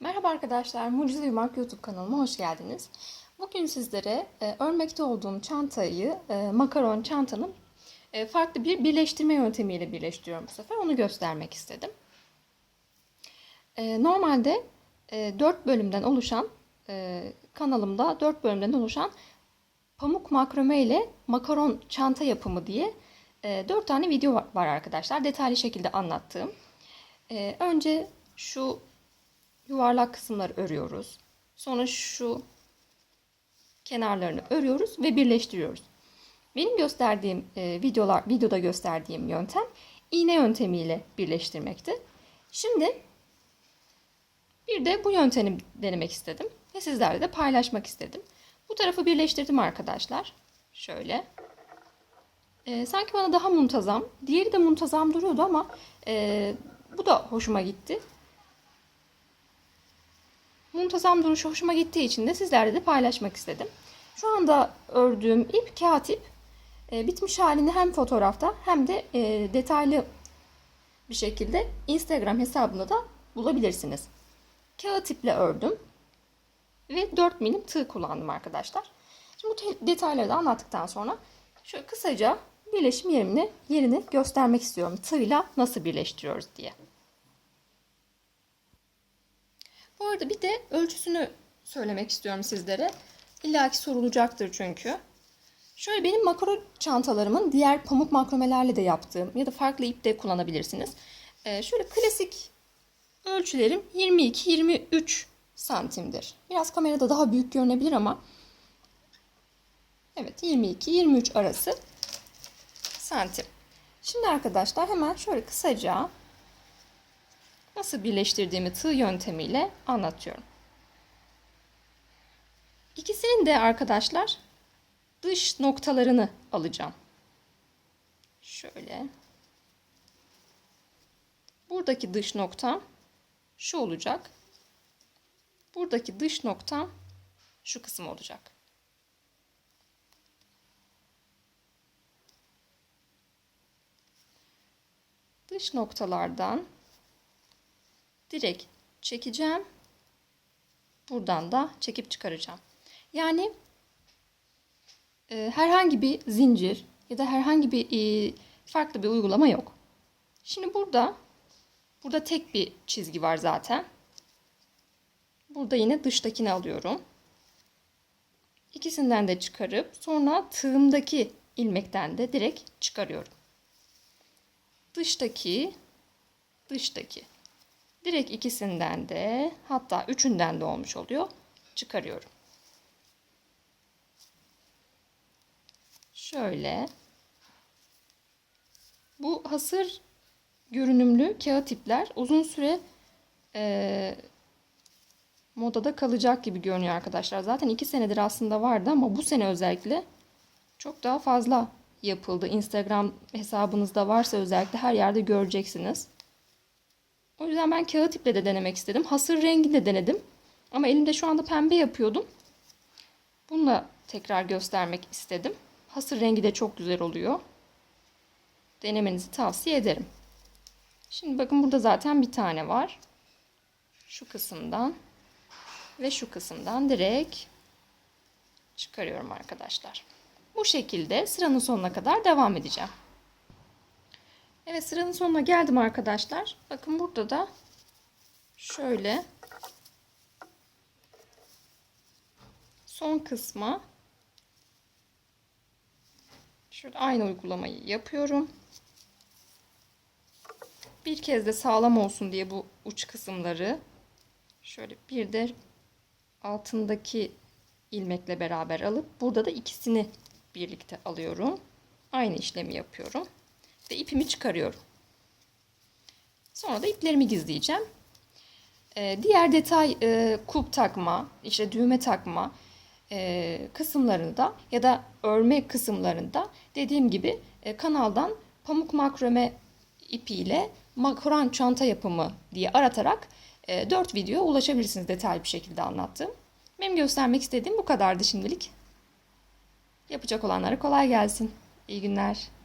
Merhaba arkadaşlar, Mucize Yumak YouTube kanalıma hoş geldiniz. Bugün sizlere e, örmekte olduğum çantayı, e, makaron çantanın e, farklı bir birleştirme yöntemiyle birleştiriyorum bu sefer. Onu göstermek istedim. E, normalde e, 4 bölümden oluşan, e, kanalımda 4 bölümden oluşan pamuk makrome ile makaron çanta yapımı diye e, 4 tane video var, arkadaşlar. Detaylı şekilde anlattığım. E, önce şu yuvarlak kısımları örüyoruz. Sonra şu kenarlarını örüyoruz ve birleştiriyoruz. Benim gösterdiğim e, videolar videoda gösterdiğim yöntem iğne yöntemiyle birleştirmekti. Şimdi bir de bu yöntemi denemek istedim ve sizlerle de paylaşmak istedim. Bu tarafı birleştirdim arkadaşlar. Şöyle. E, sanki bana daha muntazam, diğeri de muntazam duruyordu ama e, bu da hoşuma gitti. Muntazam duruşu hoşuma gittiği için de sizlerle de paylaşmak istedim. Şu anda ördüğüm ip kağıt ip. E, bitmiş halini hem fotoğrafta hem de e, detaylı bir şekilde Instagram hesabında da bulabilirsiniz. Kağıt iple ördüm. Ve 4 milim tığ kullandım arkadaşlar. Şimdi bu detayları da anlattıktan sonra şöyle kısaca birleşim yerini, yerini göstermek istiyorum. Tığla nasıl birleştiriyoruz diye. Bu arada bir de ölçüsünü söylemek istiyorum sizlere. İlla ki sorulacaktır çünkü. Şöyle benim makro çantalarımın diğer pamuk makromelerle de yaptığım ya da farklı ip de kullanabilirsiniz. Ee, şöyle klasik ölçülerim 22-23 santimdir. Biraz kamerada daha büyük görünebilir ama evet 22-23 arası santim. Şimdi arkadaşlar hemen şöyle kısaca nasıl birleştirdiğimi tığ yöntemiyle anlatıyorum. İkisinin de arkadaşlar dış noktalarını alacağım. Şöyle. Buradaki dış noktam şu olacak. Buradaki dış noktam şu kısım olacak. Dış noktalardan direkt çekeceğim. Buradan da çekip çıkaracağım. Yani e, herhangi bir zincir ya da herhangi bir e, farklı bir uygulama yok. Şimdi burada burada tek bir çizgi var zaten. Burada yine dıştakini alıyorum. İkisinden de çıkarıp sonra tığımdaki ilmekten de direkt çıkarıyorum. Dıştaki, dıştaki. Direkt ikisinden de hatta üçünden de olmuş oluyor. Çıkarıyorum. Şöyle. Bu hasır görünümlü kağıt ipler uzun süre e, modada kalacak gibi görünüyor arkadaşlar. Zaten iki senedir aslında vardı ama bu sene özellikle çok daha fazla yapıldı. Instagram hesabınızda varsa özellikle her yerde göreceksiniz. O yüzden ben kağıt iple de denemek istedim. Hasır rengi de denedim. Ama elimde şu anda pembe yapıyordum. Bununla tekrar göstermek istedim. Hasır rengi de çok güzel oluyor. Denemenizi tavsiye ederim. Şimdi bakın burada zaten bir tane var. Şu kısımdan ve şu kısımdan direkt çıkarıyorum arkadaşlar. Bu şekilde sıranın sonuna kadar devam edeceğim. Evet sıranın sonuna geldim arkadaşlar. Bakın burada da şöyle son kısma şöyle aynı uygulamayı yapıyorum. Bir kez de sağlam olsun diye bu uç kısımları şöyle bir de altındaki ilmekle beraber alıp burada da ikisini birlikte alıyorum. Aynı işlemi yapıyorum ve ipimi çıkarıyorum. Sonra da iplerimi gizleyeceğim. Ee, diğer detay e, kulp takma, işte düğme takma e, kısımlarında ya da örme kısımlarında dediğim gibi e, kanaldan pamuk makrome ipiyle makron çanta yapımı diye aratarak e, 4 video ulaşabilirsiniz detaylı bir şekilde anlattım. Benim göstermek istediğim bu kadardı şimdilik. Yapacak olanlara kolay gelsin. İyi günler.